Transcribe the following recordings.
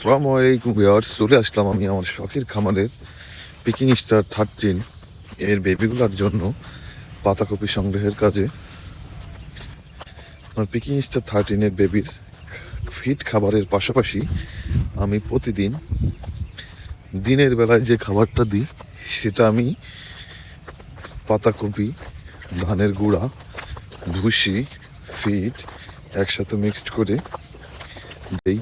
আসসালামু আলাইকুম ভিউয়ার্স, চলে আসলাম আমি আমার শখের খামারের পিকিং স্টার থার্টিন এর বেবিগুলোর জন্য পাতাকপি সংগ্রহের কাজে। আমার পিকিং স্টার থার্টিনের বেবির ফিট খাবারের পাশাপাশি আমি প্রতিদিন দিনের বেলায় যে খাবারটা দিই, সেটা আমি পাতাকপি, ধানের গুঁড়া, ভুসি ফিট একসাথে মিক্সড করে দেই।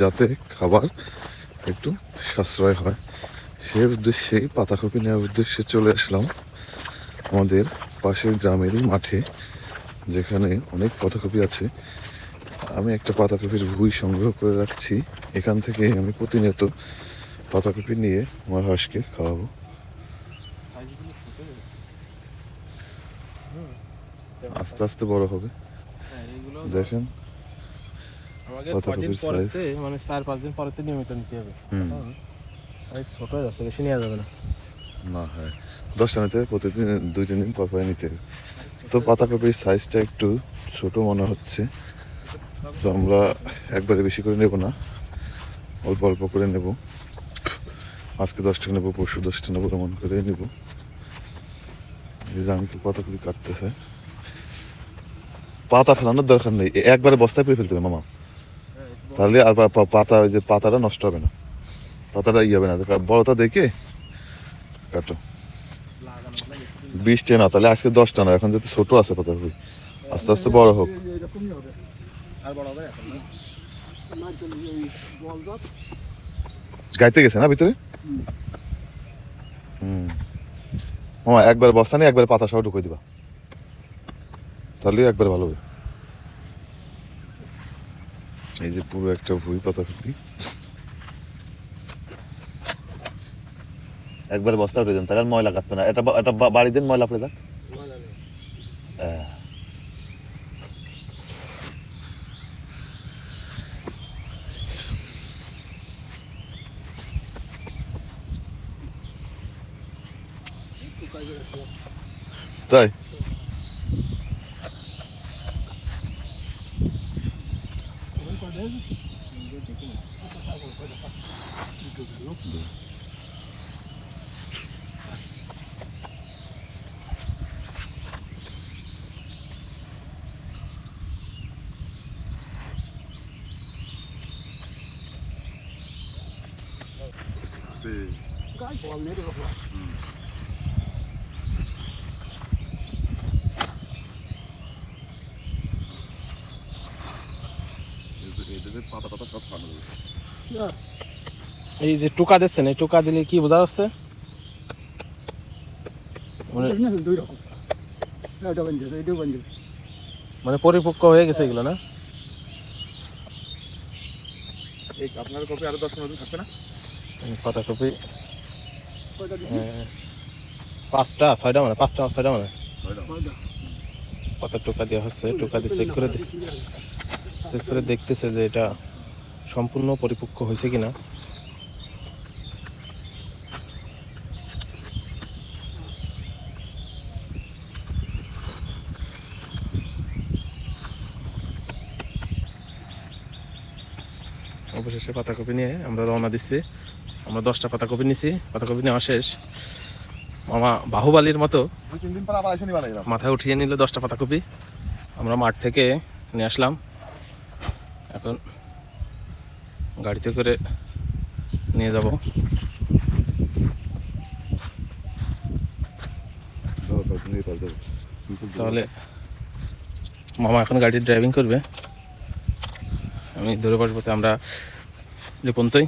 যাতে খাবার একটু সাশ্রয় হয় সেই উদ্দেশ্যেই পাতাকপি নেওয়ার উদ্দেশ্যে চলে আসলাম আমাদের পাশের গ্রামেরই মাঠে যেখানে অনেক পাতাকপি আছে। আমি একটা পাতাকপির ভুই সংগ্রহ করে রাখছি। এখান থেকে আমি প্রতিনিয়ত পাতাকপি নিয়ে আমার হাঁসকে খাওয়াবো। আস্তে আস্তে বড় হবে। দেখেন। আমাকে কদিন পরেতে মানে চার পাঁচ দিন পরেতে নিয়মিত নিতে হবে। হুম। সাইজ ছোট যাচ্ছে বেশি নেওয়া যাবে না। না হ্যাঁ। দশটা নিতে প্রতিদিন দুই তিন দিন পর পরে নিতে হবে। তো পাতাকপির সাইজটা একটু ছোট মনে হচ্ছে। তো আমরা একবারে বেশি করে নেব না। অল্প অল্প করে নেব। আজকে দশটা নেব পরশু দশটা নেব এমন করে নেব। এই যে আঙ্কেল পাতাকপি কাটতেছে। পাতা ফেলানোর দরকার নেই। একবারে বস্তায় পেরে ফেলতে হবে মামা। তাহলে আর পাতা ওই যে পাতাটা নষ্ট হবে না। পাতাটা ইয়ে হবে না। বড়টা দেখে কাটো। বিশটা না, তাহলে আজকে দশটা না, এখন যেহেতু ছোট আছে পাতাকপি আস্তে আস্তে বড় হোক? গাইতে গেছে না ভিতরে? হুম। মামা, একবার বস্তা নেই একবার পাতা সহ ঢুকে দিবা। তাহলে একবার ভালো হবে। এই যে পুরো একটা ভুই পাতাকপি একবার বস্তা উঠে দেন, তাহলে ময়লা কাটবে না। এটা এটা বাড়ি দেন ময়লা 对。嗯 পাতা পাতা সব এই যে টোকা দিচ্ছেন এই টোকা দিলে কি বোঝা যাচ্ছে? মানে দুই রকম। এটা বন্ধ এটাও বন্ধ মানে পরিপক্ক হয়ে গেছে এগুলো না? এই আপনার কপি আরও দশ থাকবে না? দিছি আহ, পাঁচটা ছয়টা মানে পাঁচটা ছয়টা মানে। কত টোকা দেওয়া হচ্ছে টোকা দিয়ে চেক করে দে- চেক করে দেখতেছে যে এটা সম্পূর্ণ পরিপক্ক হয়েছে কিনা। অবশেষে পাতাকপি নিয়ে আমরা রওনা দিচ্ছি। আমরা দশটা পাতাকপি নিছি পাতাকপি নেওয়া শেষ। মামা বাহুবালির মতো মাথায় উঠিয়ে নিল দশটা পাতাকপি। আমরা মাঠ থেকে নিয়ে আসলাম। এখন গাড়িতে করে নিয়ে যাব। তাহলে মামা এখন গাড়ি ড্রাইভিং করবে। আমি ধরে বসবো আমরা যে পর্যন্তই